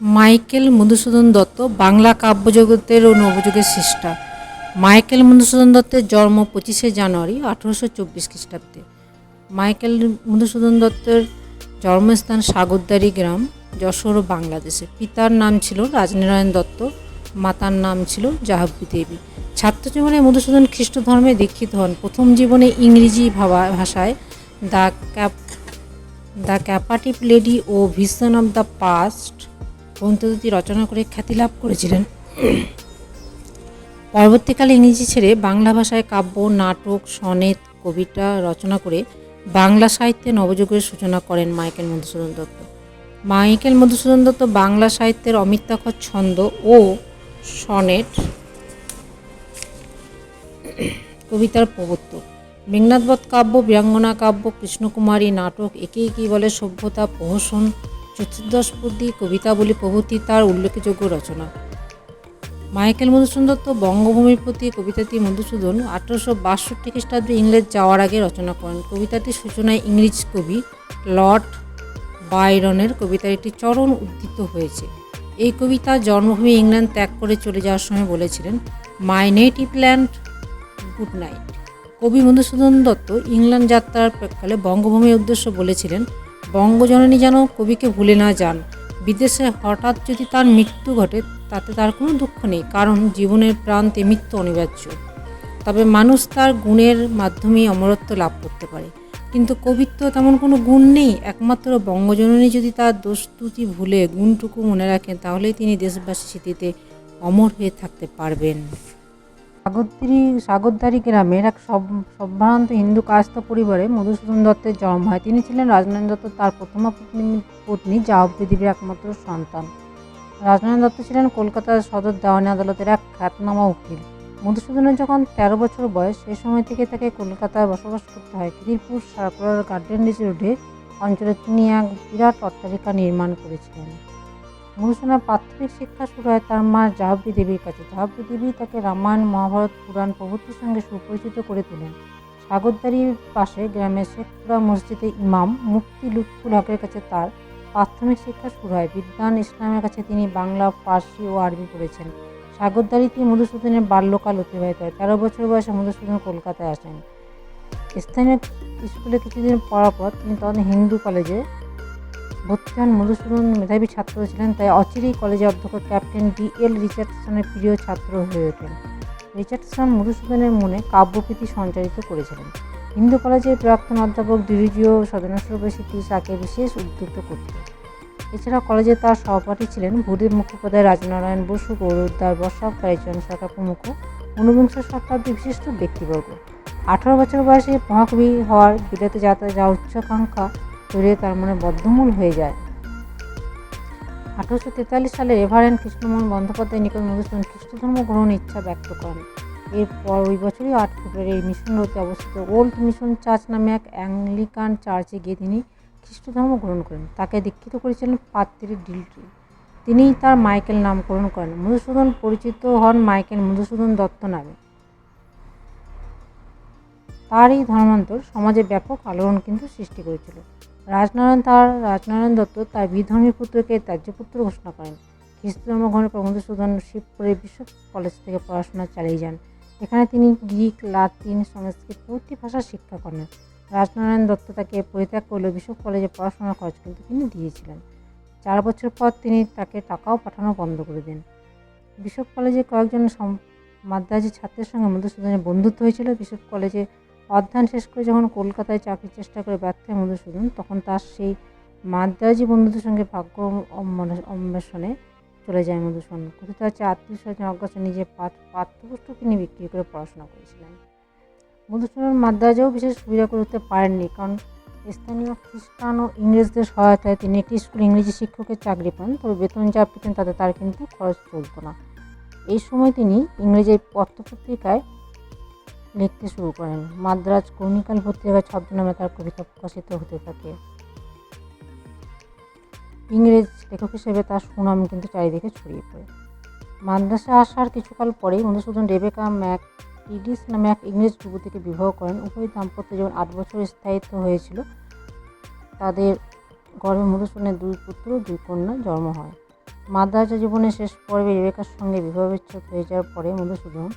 Michael Madhusudan Dutta Bangla কাব্যজগতের ও নবযুগের সৃষ্টা। মাইকেল মধুসূদন দত্তের জন্ম পঁচিশে জানুয়ারি আঠেরোশো চব্বিশ খ্রিস্টাব্দে। মাইকেল মধুসূদন দত্তের জন্মস্থান সাগরদারি গ্রাম, যশোর, বাংলাদেশে। পিতার নাম ছিল রাজনারায়ণ দত্ত, মাতার নাম ছিল জাহ্নবী দেবী। ছাত্র জীবনে মধুসূদন খ্রিস্ট ধর্মে দীক্ষিত হন। প্রথম জীবনে ইংরেজি ভাষায় the cap, the captive lady O vision of the past গ্রন্থ দুটি রচনা করে খ্যাতি লাভ করেছিলেন। পরবর্তীকালে ইংরেজি ছেড়ে বাংলা ভাষায় কাব্য, নাটক, সনেত, কবিতা রচনা করে বাংলা সাহিত্যে নবযুগের সূচনা করেন মাইকেল মধুসূদন দত্ত। মাইকেল মধুসূদন দত্ত বাংলা সাহিত্যের অমিত্যাক্ষর ছন্দ ও সনেট কবিতার প্রবর্তক। মেঘনাথবধ কাব্য বীরাঙ্গনা কাব্য, কৃষ্ণকুমারী নাটক, একে কি বলে সভ্যতা, প্রহসন চতুর্দশপদী কবিতাবলী প্রভৃতি তার উল্লেখযোগ্য রচনা। মাইকেল মধুসূদন দত্ত বঙ্গভূমির প্রতি কবিতাটি মধুসূদন আঠারোশো বাষট্টি খ্রিস্টাব্দে ইংরেজ যাওয়ার আগে রচনা করেন। কবিতাটির সূচনায় ইংরেজ কবি লর্ড বাইরনের কবিতার একটি চরণ উদ্ধৃত হয়েছে। এই কবিতা জন্মভূমি ইংল্যান্ড ত্যাগ করে চলে যাওয়ার সময় বলেছিলেন my native land good night কবি মধুসূদন দত্ত ইংল্যান্ড যাত্রার প্রেক্ষালে বঙ্গভূমির উদ্দেশ্য বলেছিলেন বঙ্গজননী যেন কবিকে ভুলে না যান। বিদেশে হঠাৎ যদি তার মৃত্যু ঘটে, তাতে তার কোনো দুঃখ নেই, কারণ জীবনের প্রান্তে মৃত্যু অনিবার্য। তবে মানুষ তার গুণের মাধ্যমেই অমরত্ব লাভ করতে পারে। কিন্তু কবিত্ব তেমন কোনো গুণ নেই। একমাত্র বঙ্গজননী যদি তার দোস্তুতি ভুলে গুণটুকু মনে রাখেন, তাহলেই তিনি দেশবাসী স্মৃতিতে অমর হয়ে থাকতে পারবেন। সাগরদারি সাগরদারি গ্রামের এক সব সম্ভ্রান্ত হিন্দু কায়স্থ পরিবারে মধুসূদন দত্তের জন্ম হয়। তিনি ছিলেন রাজনারায়ণ দত্ত তার প্রথমা পত্নী পত্নী জাহ্নবী দেবীর একমাত্র সন্তান। রাজনারায়ণ দত্ত ছিলেন কলকাতার সদর দেওয়ানি আদালতের এক খ্যাতনামা উকিল। মধুসূদনের যখন তেরো বছর বয়স, সে সময় থেকে তাকে কলকাতায় বসবাস করতে হয়। খিদিরপুর সার্কুলার গার্ডেন রিচ রোডে অঞ্চলে তিনি এক বিরাট অট্টালিকা নির্মাণ করেছিলেন। মধুসূদনের প্রাথমিক শিক্ষা শুরু হয় তার মা জাহ্নবী দেবীর কাছে। জাহ্নবী দেবী তাকে রামায়ণ, মহাভারত, পুরাণ প্রভৃতির সঙ্গে সুপরিচিত করে তোলেন। সাগরদারির পাশে গ্রামের শেখপুরা মসজিদে ইমাম মুফতি লুৎফুল হকের কাছে তার প্রাথমিক শিক্ষা শুরু হয়। বিদ্যান ইসলামের কাছে তিনি বাংলা, ফার্সি ও আরবি পড়েছেন। সাগরদারিতে মধুসূদনের বাল্যকাল অতিবাহিত হয়। তেরো বছর বয়সে মধুসূদন কলকাতায় আসেন। স্থানীয় স্কুলে কিছুদিন পড়ার পর তিনি তখন হিন্দু কলেজে ভর্তি হন মধুসূদন মেধাবী ছাত্র ছিলেন, তাই অচিরেই কলেজে অধ্যক্ষ ক্যাপ্টেন ডি এল রিচার্ডসনের প্রিয় ছাত্র হয়ে ওঠেন। রিচার্ডসন মধুসূদনের মনে কাব্যপ্রীতি সঞ্চারিত করেছিলেন। হিন্দু কলেজের প্রাক্তন অধ্যাপক ডিরিজিও সদনস্বরূপী তাকে বিশেষ উদ্যুক্ত করতেন এছাড়া কলেজে তার সহপাঠী ছিলেন ভূদেব মুখোপাধ্যায়, রাজনারায়ণ বসু গৌরবদার বসাক কালীচরণ সরকার প্রমুখ, ঊনবিংশ শতাব্দীর বিশিষ্ট ব্যক্তিবর্গ। আঠারো বছর বয়সে মহাকবি হওয়ার বিলেতে যাতে যা উচ্চাকাঙ্ক্ষা তৈরি তার মনে বদ্ধমূল হয়ে যায়। আঠারোশো তেতাল্লিশ সালে রেভারেন্ড কৃষ্ণমোহন বন্দ্যোপাধ্যায় নিকট মধুসূদন খ্রিস্ট ধর্ম গ্রহণের ইচ্ছা ব্যক্ত করেন। এরপর ওই বছরই আট ফেব্রুয়ারি এই মিশন রোডে অবস্থিত ওল্ড মিশন চার্চ নামে এক অ্যাংলিকান চার্চে গিয়ে তিনি খ্রিস্ট ধর্ম গ্রহণ করেন। তাকে দীক্ষিত করেছিলেন পাত্রী ডিলট্রি। তিনিই তার মাইকেল নামকরণ করেন। মধুসূদন পরিচিত হন মাইকেল মধুসূদন দত্ত নামে। তার এই ধর্মান্তর সমাজে ব্যাপক আলোড়ন কিন্তু সৃষ্টি করেছিল। রাজনারায়ণ তার, রাজনারায়ণ দত্ত তার বিধর্মী পুত্রকে ত্যায্যপুত্র ঘোষণা করেন। খ্রিস্ট ধর্ম গ্রহণের পর মধুসূদন শিবপুরের বিশ্ব কলেজ থেকে পড়াশোনা চালিয়ে যান। এখানে তিনি গ্রিক, লাতিন, সংস্কৃত প্রভৃতি ভাষা শিক্ষা করেন রাজনারায়ণ দত্ত তাকে পরিত্যাগ করলেও বিশপ কলেজে পড়াশোনার খরচ কিন্তু তিনি দিয়েছিলেন। চার বছর পর তিনি তাকে টাকাও পাঠানো বন্ধ করে দেন। বিশপ কলেজে কয়েকজন মাদ্রাজি ছাত্রের সঙ্গে মধুসূদনের বন্ধুত্ব হয়েছিল। বিশপ কলেজে অধ্যয়ন শেষ করে যখন কলকাতায় চাকরির চেষ্টা করে ব্যর্থ মধুসূদন, তখন তার সেই মাদ্রাজি বন্ধুদের সঙ্গে ভাগ্য অন্বেষ- অন্বেষণে চলে যায় মধুসূদন। কথিত আছে, আত্মীয় স্বজন অজ্ঞাত নিজে পাঠ- পাঠ্যপুস্তক তিনি বিক্রি করে পড়াশোনা করেছিলেন। মধুসূদন মাদ্রাজেও বিশেষ সুবিধা করে উঠতে পারেননি, কারণ স্থানীয় খ্রিস্টান ও ইংরেজদের সহায়তায় তিনি একটি স্কুল ইংরেজি শিক্ষকের চাকরি পান, তবে বেতন যা পেতেন তাতে তার কিন্তু খরচ চলতো না। এই সময় তিনি ইংরেজি পত্রপত্রিকায় লিখতে শুরু করেন। মাদ্রাজ ক্রনিকাল পত্রিকায় ছদ্মনামে তার কবিতা প্রকাশিত হতে থাকে। ইংরেজ লেখক হিসেবে তার সুনাম কিন্তু চারিদিকে ছড়িয়ে পড়ে। মাদ্রাসে আসার কিছুকাল পরেই মধুসূদন, রেবেকা, ম্যাক, ইডিস নামে এক ইংরেজ যুবতীকে বিবাহ করেন। উভয় দাম্পত্য যেমন আট বছর স্থায়িত্ব হয়েছিল। তাদের গর্ভে মধুসূদনের দুই পুত্র, দুই কন্যা জন্ম হয়। মাদ্রাসা জীবনের শেষ পর্বে রেবেকার সঙ্গে বিবাহ বিচ্ছেদ হয়ে যাওয়ার পরে মধুসূদন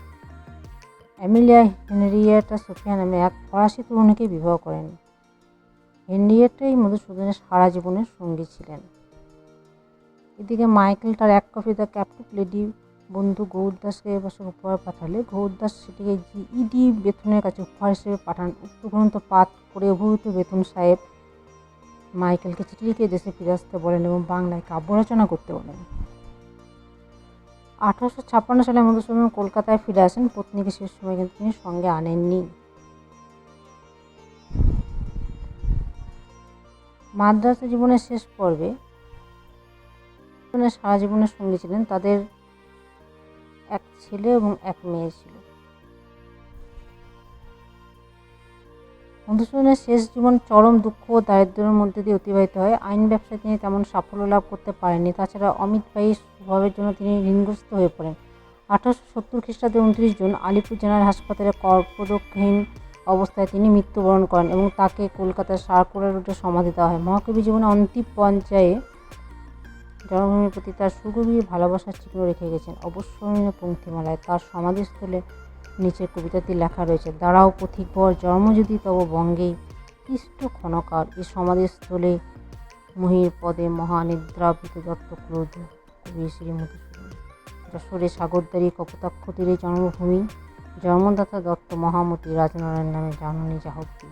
অ্যামিলিয়া হেনরিয়েটা সোফিয়া নামে এক ফরাসি তরুণীকে বিবাহ করেন। হেনরিয়েটাই মধুসূদনের সারা জীবনের সঙ্গী ছিলেন। এদিকে মাইকেল তার এক কপি দ্য ক্যাপ্টিভ লেডি বন্ধু গৌরদাসকে এবছর উপহার পাঠালে। গৌরদাস সেটিকে জিইডি বেতনের কাছে উপহার হিসেবে পাঠান। উক্ত গ্রন্থ পাঠ করে অভিভূত বেতন সাহেব মাইকেলকে চিঠি লিখে দেশে ফিরে আসতে বলেন এবং বাংলায় কাব্য রচনা করতে বলেন। আঠারোশো ছাপ্পান্ন সালে মধুসূদন কলকাতায় ফিরে আসেন। পত্নীকে শেষ সময় কিন্তু তিনি সঙ্গে আনেননি। মাদ্রাসা জীবনের শেষ পর্বে সারা জীবনের সঙ্গী ছিলেন। তাদের এক ছেলে এবং এক মেয়ে ছিল। মধুসূদনের শেষ জীবন চরম দুঃখ ও দারিদ্র্যের মধ্যে দিয়ে অতিবাহিত হয়। আইন ব্যবসায় তিনি তেমন সাফল্য লাভ করতে পারেননি। তাছাড়া অমিতবাহী স্বভাবের জন্য তিনি ঋণগ্রস্ত হয়ে পড়েন। আঠারোশো সত্তর খ্রিস্টাব্দে উনত্রিশ জুন আলিপুর জেনারেল হাসপাতালে কর্করোগহীন অবস্থায় তিনি মৃত্যুবরণ করেন এবং তাকে কলকাতার সার্কুলার রোডে সমাধি দেওয়া হয়। মহাকবি জীবনে অন্তিম পর্যায়ে জন্মভূমির প্রতি তার সুগভীর ভালোবাসার চিহ্ন রেখে গেছেন। অবসরণীয় পঙ্ক্তিমালায় তার সমাধিস্থলে নিচে কবিতাটি লেখা রয়েছে, দাঁড়াও পথিকবর জন্ম যদি তব বঙ্গে কৃষ্ট ক্ষণকার এ সমাধিস্থলে মহির পদে মহানিদ্রাবৃত দত্ত ক্রোধ কবি শ্রী মধুসূদন যশোরে সাগরদারি কপোতাক্ষ তীরে জন্মভূমি, জন্মদাতা দত্ত মহামতি রাজনারায়ণ নামে জাননী যাহতি